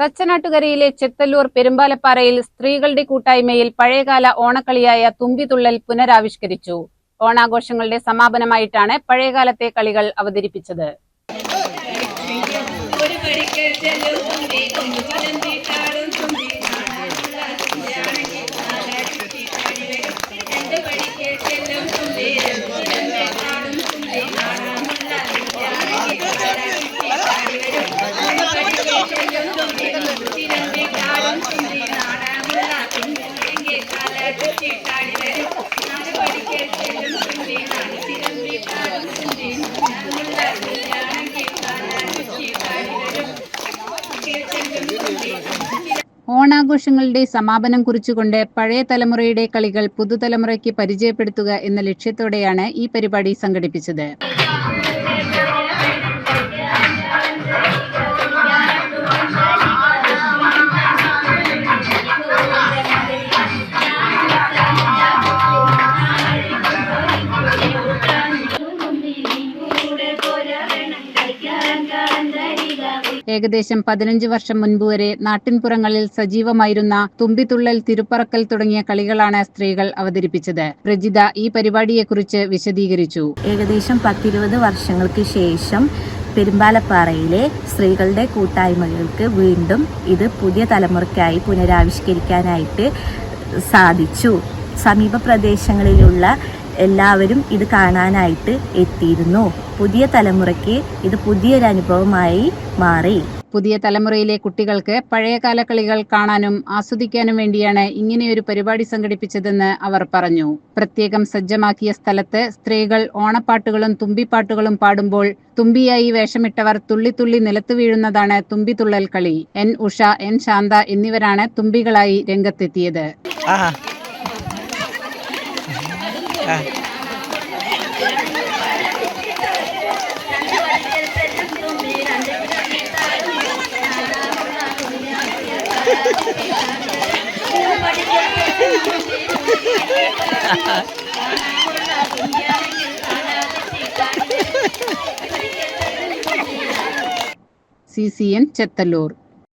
തച്ചനാട്ടുകരയിലെ ചെത്തല്ലൂർ പെരുമ്പാലപ്പാറയിൽ സ്ത്രീകളുടെ കൂട്ടായ്മയിൽ പഴയകാല ഓണക്കളിയായ തുമ്പിതുള്ളൽ പുനരാവിഷ്കരിച്ചു. ഓണാഘോഷങ്ങളുടെ സമാപനമായിട്ടാണ് പഴയകാലത്തെ കളികൾ അവതരിപ്പിച്ചത്. ഒരു ഓണാഘോഷങ്ങളുടെ സമാപനം കുറിച്ചുകൊണ്ട് പഴയ തലമുറയുടെ കളികൾ പുതുതലമുറയ്ക്ക് പരിചയപ്പെടുത്തുക എന്ന ലക്ഷ്യത്തോടെയാണ് ഈ പരിപാടി സംഘടിപ്പിച്ചത്. ഏകദേശം പതിനഞ്ച് വർഷം മുൻപ് വരെ നാട്ടിൻപുറങ്ങളിൽ സജീവമായിരുന്ന തുമ്പിത്തുള്ളൽ തിരുപ്പറക്കൽ തുടങ്ങിയ കളികളാണ് സ്ത്രീകൾ അവതരിപ്പിച്ചത്. പ്രജിത ഈ പരിപാടിയെക്കുറിച്ച് വിശദീകരിച്ചു. ഏകദേശം പത്തിരുപത് വർഷങ്ങൾക്ക് ശേഷം പെരുമ്പാലപ്പാറയിലെ സ്ത്രീകളുടെ കൂട്ടായ്മകൾക്ക് വീണ്ടും ഇത് പുതിയ തലമുറയ്ക്കായി പുനരാവിഷ്കരിക്കാനായിട്ട് സാധിച്ചു. സമീപ പ്രദേശങ്ങളിലുള്ള എല്ലാവരും ഇത് കാണാനായിട്ട് എത്തിയിരുന്നു. പുതിയ തലമുറയ്ക്ക് ഇത് പുതിയൊരു അനുഭവമായി മാറി. പുതിയ തലമുറയിലെ കുട്ടികൾക്ക് പഴയകാല കളികൾ കാണാനും ആസ്വദിക്കാനും വേണ്ടിയാണ് ഇങ്ങനെയൊരു പരിപാടി സംഘടിപ്പിച്ചതെന്ന് അവർ പറഞ്ഞു. പ്രത്യേകം സജ്ജമാക്കിയ സ്ഥലത്ത് സ്ത്രീകൾ ഓണപ്പാട്ടുകളും തുമ്പിപ്പാട്ടുകളും പാടുമ്പോൾ തുമ്പിയായി വേഷമിട്ടവർ തുള്ളി തുള്ളി നിലത്ത് വീഴുന്നതാണ് തുമ്പി തുള്ളൽ കളി. എൻ ഉഷ എൻ ശാന്ത എന്നിവരാണ് തുമ്പികളായി രംഗത്തെത്തിയത്. सीसीएन चलूर